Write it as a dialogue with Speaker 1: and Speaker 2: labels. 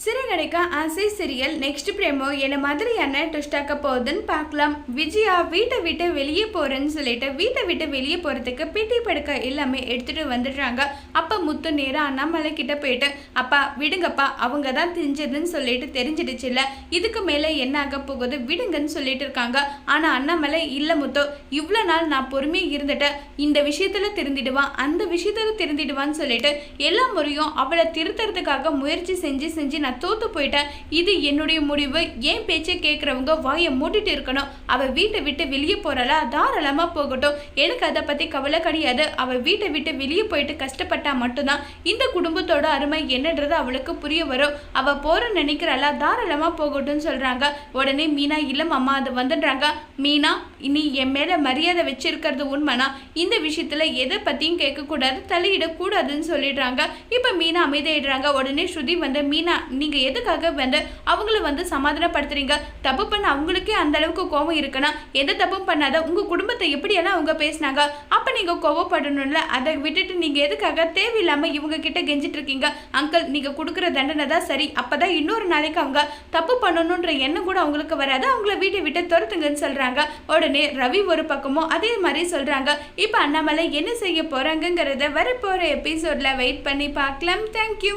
Speaker 1: சிறு சிறகடைக்க ஆசை serial next பிரேமோ என்ன மாதிரியான ட்விஸ்டாக்க போகுதுன்னு பார்க்கலாம். விஜயா வீட்டை விட்டு வெளியே போறேன்னு சொல்லிட்டு வீட்டை விட்டு வெளியே போறதுக்கு பிடி படுக்க எல்லாமே எடுத்துட்டு வந்துடுறாங்க. அப்ப முத்து நேரம் அண்ணாமலை கிட்ட போயிட்டு அப்பா விடுங்கப்பா அவங்க தான் தெரிஞ்சதுன்னு சொல்லிட்டு தெரிஞ்சிடுச்சுல்ல இதுக்கு மேல என்ன ஆக போகுது? விடுங்கன்னு சொல்லிட்டு இருக்காங்க. ஆனா அண்ணாமலை இல்ல முத்து இவ்வளவு நாள் நான் பொறுமையா இருந்துட்டு இந்த விஷயத்துல திருந்திடுவான் அந்த விஷயத்துல திருந்திடுவான்னு சொல்லிட்டு எல்லா முறையும் அவளை திருத்துறதுக்காக முயற்சி செஞ்சு செஞ்சு நான் தோத்து போயிட்டேன். இது என்னுடைய முடிவு. ஏன் பேச்சை கேட்குறவங்க வாயை மூடிட்டு இருக்கணும். அவள் வீட்டை விட்டு வெளியே போறாளா தாராளமா போகட்டும். எனக்கு அதை பற்றி கவலை கிடையாது. அவள் வீட்டை விட்டு வெளியே போயிட்டு கஷ்டப்பட்டா மட்டும்தான். இந்த குடும்பத்தோட அருமை என்னன்றது அவளுக்கு புரிய வரும். அவள் போற நினைக்கிறாளா தாராளமாக போகட்டும்னு சொல்கிறாங்க உடனே மீனா இல்லை அம்மா அது வந்துடுறாங்க மீனா நீ என் மேலே மரியாதை வச்சிருக்கிறது உண்மைனா? இந்த விஷயத்துல எதை பற்றியும் கேட்கக்கூடாது தலையிடக்கூடாதுன்னு சொல்லிடுறாங்க. இப்போ மீனா அமைதியாயிடுறாங்க. உடனே ஸ்ருதி வந்து மீனா நீங்கள் எதுக்காக வந்து அவங்கள வந்து சமாதானப்படுத்துறீங்க? தப்பு பண்ண அவங்களுக்கே அந்த அளவுக்கு கோவம் இருக்குன்னா எந்த தப்பும் பண்ணாத உங்க குடும்பத்தை எப்படியெல்லாம் அவங்க பேசினாங்க? அப்ப நீங்க கோவப்படணும்ல. அதை விட்டுட்டு நீங்க எதுக்காக தேவையில்லாம இவங்க கிட்ட கெஞ்சிட்டு இருக்கீங்க? அங்கிள் நீங்க கொடுக்குற தண்டனை தான் சரி. அப்பதான் இன்னொரு நாளைக்கு அவங்க தப்பு பண்ணணுன்ற எண்ணம் கூட அவங்களுக்கு வராது. அவங்கள வீட்டை விட்டு துரத்துங்கன்னு சொல்றாங்க. உடனே ரவி ஒரு பக்கமும் அதே மாதிரி சொல்றாங்க. இப்ப அண்ணாமலை என்ன செய்ய போறாங்கங்கிறத வரப்போற எபிசோட்ல வெயிட் பண்ணி பார்க்கலாம். தேங்க்யூ